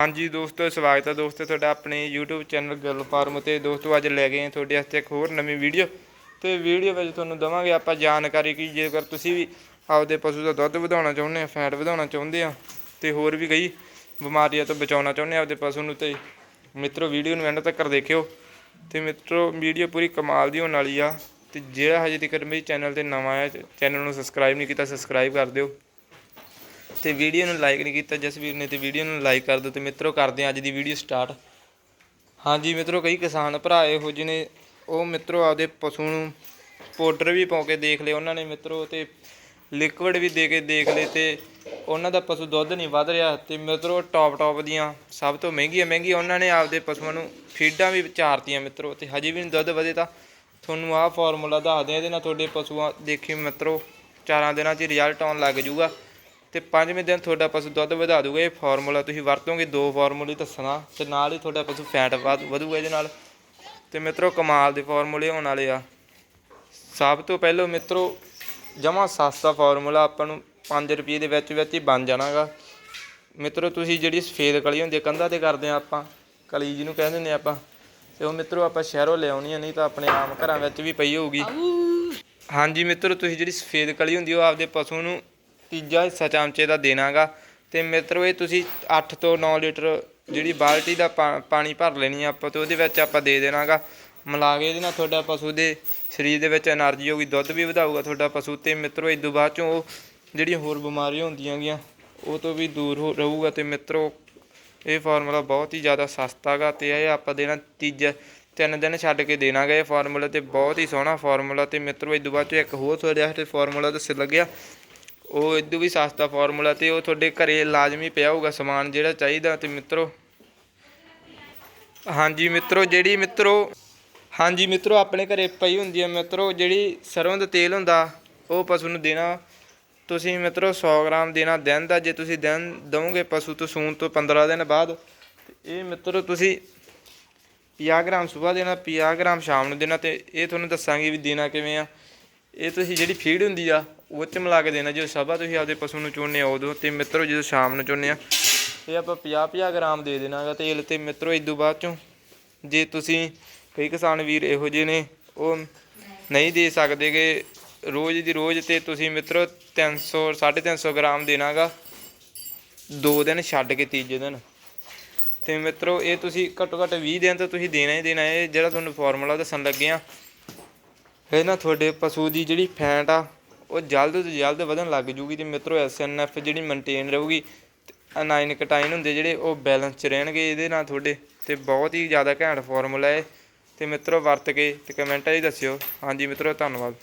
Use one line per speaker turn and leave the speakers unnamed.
ਹਾਂਜੀ ਦੋਸਤੋ, ਸਵਾਗਤ ਹੈ ਦੋਸਤੋ ਤੁਹਾਡਾ ਆਪਣੇ YouTube ਚੈਨਲ ਗੱਲ ਫਾਰਮ ਤੇ ਦੋਸਤੋ, ਅੱਜ ਲੈ ਗਏ ਹਾਂ ਤੁਹਾਡੇ ਵਾਸਤੇ ਇੱਕ ਹੋਰ ਨਵੀਂ ਵੀਡੀਓ ਤੇ ਵੀਡੀਓ ਵਿੱਚ ਤੁਹਾਨੂੰ ਦਵਾਂਗੇ ਆਪਾਂ ਜਾਣਕਾਰੀ ਕਿ ਜੇਕਰ ਤੁਸੀਂ ਵੀ ਆਪਦੇ ਪਸ਼ੂ ਦਾ ਦੁੱਧ ਵਧਾਉਣਾ ਚਾਹੁੰਦੇ ਆ, ਫੈਟ ਵਧਾਉਣਾ ਚਾਹੁੰਦੇ ਆ, ਤੇ ਹੋਰ ਵੀ ਕਈ ਬਿਮਾਰੀਆਂ ਤੋਂ ਬਚਾਉਣਾ ਚਾਹੁੰਦੇ ਆ ਆਪਦੇ ਪਸ਼ੂ ਨੂੰ, ਤੇ ਮਿੱਤਰੋ ਵੀਡੀਓ ਨੂੰ ਐਂਡ ਤੱਕ ਦੇਖਿਓ। ਤੇ ਮਿੱਤਰੋ ਵੀਡੀਓ ਪੂਰੀ ਕਮਾਲ ਦੀ ਹੋਣ ਵਾਲੀ ਆ। ਤੇ ਜਿਹੜਾ ਹਜੇ ਤੱਕ ਮੇਰੇ ਚੈਨਲ ਤੇ ਨਵਾਂ ਆਇਆ, ਚੈਨਲ ਨੂੰ ਸਬਸਕ੍ਰਾਈਬ ਨਹੀਂ ਕੀਤਾ ਸਬਸਕ੍ਰਾਈਬ ਕਰ ਦਿਓ। ਤੇ ਵੀਡੀਓ ਨੂੰ ਲਾਈਕ ਨਹੀਂ ਕੀਤਾ ਜਸਵੀਰ ਨੇ ਤੇ ਵੀਡੀਓ ਨੂੰ ਲਾਈਕ ਕਰ ਦਿਓ ਤੇ ਮਿੱਤਰੋ, ਕਰਦੇ ਹਾਂ ਅੱਜ ਦੀ ਵੀਡੀਓ ਸਟਾਰਟ ਹਾਂਜੀ ਮਿੱਤਰੋ, ਕਈ ਕਿਸਾਨ ਭਰਾ ਇਹੋ ਜਿਹੇ ਨੇ, ਉਹ ਮਿੱਤਰੋ ਆਪਦੇ ਪਸ਼ੂ ਨੂੰ ਪਾਊਡਰ ਵੀ ਪਾ ਕੇ ਦੇਖ ਲਏ, ਉਹਨਾਂ ਨੇ ਮਿੱਤਰੋ ਤੇ ਲਿਕਵਿਡ ਵੀ ਦੇ ਕੇ ਦੇਖ ਲਏ ਤੇ ਉਹਨਾਂ ਦਾ ਪਸ਼ੂ ਦੁੱਧ ਨਹੀਂ ਵੱਧ ਰਿਹਾ ਤੇ ਮਿੱਤਰੋ ਟੌਪ ਟੌਪ ਦੀਆਂ ਸਭ ਤੋਂ ਮਹਿੰਗੀਆਂ ਮਹਿੰਗੀਆਂ ਉਹਨਾਂ ਨੇ ਆਪਦੇ ਪਸ਼ੂਆਂ ਨੂੰ ਫੀਡਾਂ ਵੀ ਚਾਰਤੀਆਂ ਮਿੱਤਰੋ ਤੇ ਹਜੇ ਵੀ ਨਹੀਂ ਦੁੱਧ ਵਧੇ ਤਾਂ ਤੁਹਾਨੂੰ ਆਹ ਫਾਰਮੂਲਾ ਦੱਸਦੇ ਆ ਇਹਦੇ ਨਾਲ ਤੁਹਾਡੇ ਪਸ਼ੂਆਂ ਦੇਖੀ ਮਿੱਤਰੋ, ਚਾਰਾਂ ਦਿਨਾਂ 'ਚ ਰਿਜ਼ਲਟ ਆਉਣ ਲੱਗ ਜਾਊਗਾ। ਤੇ ਪੰਜਵੇਂ ਦਿਨ ਤੁਹਾਡਾ ਪਸ਼ੂ ਦੁੱਧ ਵਧਾ ਦੂਗਾ ਇਹ ਫਾਰਮੂਲਾ ਤੁਸੀਂ ਵਰਤੋਗੇ ਦੋ ਫਾਰਮੂਲੇ ਦੱਸਣਾ ਤੇ ਨਾਲ ਹੀ ਤੁਹਾਡਾ ਪਸ਼ੂ ਫੈਟ ਵਧ ਵਧੂਗਾ ਇਹਦੇ ਨਾਲ। ਤੇ ਮਿੱਤਰੋ ਕਮਾਲ ਦੇ ਫਾਰਮੂਲੇ ਹੋਣ ਵਾਲੇ ਆ। ਸਭ ਤੋਂ ਪਹਿਲਾਂ ਮਿੱਤਰੋ ਜਮਾ ਸਸਤਾ ਫਾਰਮੂਲਾ ਆਪਾਂ ਨੂੰ 5 ਰੁਪਏ ਦੇ ਵਿੱਚ ਵਿੱਚ ਹੀ ਬਣ ਜਾਣਾਗਾ। ਮਿੱਤਰੋ ਤੁਸੀਂ ਜਿਹੜੀ ਸਫੇਦ ਕਲੀ ਹੁੰਦੀ ਹੈ ਕੰਧਾਂ ਤੇ ਕਰਦੇ ਆ ਆਪਾਂ ਕਲੀ ਜਿਹਨੂੰ ਕਹਿੰਦੇ ਦਿੰਦੇ ਆਪਾਂ ਤੇ ਉਹ ਮਿੱਤਰੋ ਆਪਾਂ ਸ਼ਹਿਰੋਂ ਲਿਆਉਣੀ ਆ ਨਹੀਂ ਤਾਂ ਆਪਣੇ ਆਮ ਘਰਾਂ ਵਿੱਚ ਵੀ ਪਈ ਹੋਊਗੀ। ਹਾਂਜੀ ਮਿੱਤਰੋ ਤੁਸੀਂ ਜਿਹੜੀ ਸਫੇਦ ਕਲੀ ਹੁੰਦੀ ਉਹ ਆਪਦੇ ਪਸ਼ੂ ਨੂੰ ਤੀਜਾ ਹਿੱਸਾ ਚਮਚੇ ਦਾ ਦੇਣਾਗਾ। ਤੇ ਮਿੱਤਰੋ, ਇਹ ਤੁਸੀਂ 8 ਤੋਂ 9 ਲੀਟਰ ਜਿਹੜੀ ਬਾਲਟੀ ਦਾ ਪਾਣੀ ਭਰ ਲੈਣੀ ਆ ਆਪਾਂ, ਤੇ ਉਹਦੇ ਵਿੱਚ ਆਪਾਂ ਦੇ ਦੇਣਾਗਾ। ਮਿਲਾ ਕੇ ਇਹਦੇ ਨਾਲ ਤੁਹਾਡਾ ਪਸ਼ੂ ਦੇ ਸਰੀਰ ਦੇ ਵਿੱਚ એનર્ਜੀ ਹੋਊਗੀ, ਦੁੱਧ ਵੀ ਵਧਾਊਗਾ ਤੁਹਾਡਾ ਪਸ਼ੂ। ਤੇ ਮਿੱਤਰੋ, ਇਸ ਤੋਂ ਬਾਅਦ ਚੋਂ ਉਹ ਜਿਹੜੀਆਂ ਹੋਰ ਬਿਮਾਰੀਆਂ ਹੁੰਦੀਆਂ ਗੀਆਂ, ਉਹ ਤੋਂ ਵੀ ਦੂਰ ਹੋ, ਰਹੂਗਾ। ਤੇ ਮਿੱਤਰੋ, ਇਹ ਫਾਰਮੂਲਾ ਬਹੁਤ ਹੀ ਜ਼ਿਆਦਾ ਸਸਤਾਗਾ ਤੇ ਇਹ ਆਪਾਂ ਦੇਣਾ ਤੀਜਾ, ਤਿੰਨ ਦਿਨ ਛੱਡ ਕੇ ਦੇਣਾਗਾ ਇਹ ਫਾਰਮੂਲਾ ਤੇ ਬਹੁਤ ਹੀ ਸੋਹਣਾ ਫਾਰਮੂਲਾ। ਤੇ ਮਿੱਤਰੋ, ਇਸ ਤੋਂ ਬਾਅਦ ਚੋਂ ਇੱਕ ਹੋਰ ਤੁਹਾਡੇ ਹੱਥੇ ਫਾਰਮੂਲਾ ਦੱਸ ਲੱਗਿਆ। ਉਹ ਇਦੋਂ ਵੀ ਸਸਤਾ ਫਾਰਮੂਲਾ ਤੇ ਉਹ ਤੁਹਾਡੇ ਘਰੇ ਲਾਜ਼ਮੀ ਪਿਆ ਹੋਊਗਾ ਸਮਾਨ ਜਿਹੜਾ ਚਾਹੀਦਾ ਤੇ ਮਿੱਤਰੋ। ਹਾਂਜੀ ਮਿੱਤਰੋ, ਜਿਹੜੀ ਮਿੱਤਰੋ, ਹਾਂਜੀ ਮਿੱਤਰੋ, ਆਪਣੇ ਘਰੇ ਪਈ ਹੁੰਦੀ ਹੈ ਮਿੱਤਰੋ, ਜਿਹੜੀ ਸਰੋਂ ਦਾ ਤੇਲ ਹੁੰਦਾ, ਉਹ ਪਸ਼ੂ ਨੂੰ ਦੇਣਾ। ਤੁਸੀਂ ਮਿੱਤਰੋ 100 ਗ੍ਰਾਮ ਦੇਣਾ ਦਿਨ ਦਾ, ਜੇ ਤੁਸੀਂ ਦਿਨ ਦਵੋਗੇ ਪਸ਼ੂ ਤੋਂ ਸੂਣ ਤੋਂ 15 ਦਿਨ ਬਾਅਦ ਇਹ ਮਿੱਤਰੋ ਤੁਸੀਂ 50 ਗ੍ਰਾਮ ਸਵੇਰ ਦੇਣਾ 50 ਗ੍ਰਾਮ ਸ਼ਾਮ ਨੂੰ ਦੇਣਾ ਤੇ ਇਹ ਤੁਹਾਨੂੰ ਦੱਸਾਂਗੇ ਵੀ ਦੇਣਾ ਕਿਵੇਂ ਆ। ਇਹ ਤੁਸੀਂ ਜਿਹੜੀ ਫੀਡ ਹੁੰਦੀ ਆ, ਉਹ 'ਚ ਮਿਲਾ ਕੇ ਦੇਣਾ ਜਦੋਂ ਸਭਾ ਤੁਸੀਂ ਆਪਦੇ ਪਸ਼ੂ ਨੂੰ ਚੁਣਨੇ ਆ, ਉਦੋਂ ਤੇ ਮਿੱਤਰੋ ਜਦੋਂ ਸ਼ਾਮ ਨੂੰ ਚੁਣਨੇ ਆ। ਇਹ ਆਪਾਂ 50 50 ਗ੍ਰਾਮ ਦੇ ਦੇਣਾਗਾ ਤੇਲ ਤੇ ਮਿੱਤਰੋ ਤੋਂ ਬਾਅਦ ਚੋਂ। ਜੇ ਤੁਸੀਂ ਕਈ ਕਿਸਾਨ ਵੀਰ ਇਹੋ ਜਿਹੇ ਨੇ, ਉਹ ਨਹੀਂ ਦੇ ਸਕਦੇਗੇ। ਰੋਜ਼ ਦੀ ਰੋਜ਼ ਤੇ ਤੁਸੀਂ ਮਿੱਤਰੋ 300 350 ਗ੍ਰਾਮ ਦੇਣਾਗਾ। ਦੋ ਦਿਨ ਛੱਡ ਕੇ ਤੀਜੇ ਦਿਨ। ਤੇ ਮਿੱਤਰੋ ਇਹ ਤੁਸੀਂ ਘੱਟੋ ਘੱਟ 20 ਦਿਨ ਤਾਂ ਤੁਸੀਂ ਦੇਣਾ ਹੀ ਦੇਣਾ, ਇਹ ਜਿਹੜਾ ਤੁਹਾਨੂੰ ਫਾਰਮੂਲਾ ਦੱਸਣ ਲੱਗੇ ਆ। ਇਹ ਨਾ ਤੁਹਾਡੇ ਪਸ਼ੂ ਦੀ ਜਿਹੜੀ ਫੈਟ ਆ, ਉਹ ਜਲਦ ਤੋਂ ਜਲਦ ਵਧਣ ਲੱਗ ਜੂਗੀ ਤੇ ਮਿੱਤਰੋ ਐਸਐਨਐਫ ਜਿਹੜੀ ਮੇਨਟੇਨ ਰਹੂਗੀ ਅਨਾਇਨ ਕਟਾਈਨ ਹੁੰਦੇ ਜਿਹੜੇ ਉਹ ਬੈਲੈਂਸ 'ਚ ਰਹਿਣਗੇ ਇਹਦੇ ਨਾਲ ਤੁਹਾਡੇ, ਤੇ ਬਹੁਤ ਹੀ ਜ਼ਿਆਦਾ ਘੈਂਟ ਫਾਰਮੂਲਾ ਹੈ ਤੇ ਮਿੱਤਰੋ ਵਰਤ ਕੇ ਤੇ ਕਮੈਂਟਾਂ 'ਚ ਦੱਸਿਓ। ਹਾਂਜੀ ਮਿੱਤਰੋ, ਧੰਨਵਾਦ।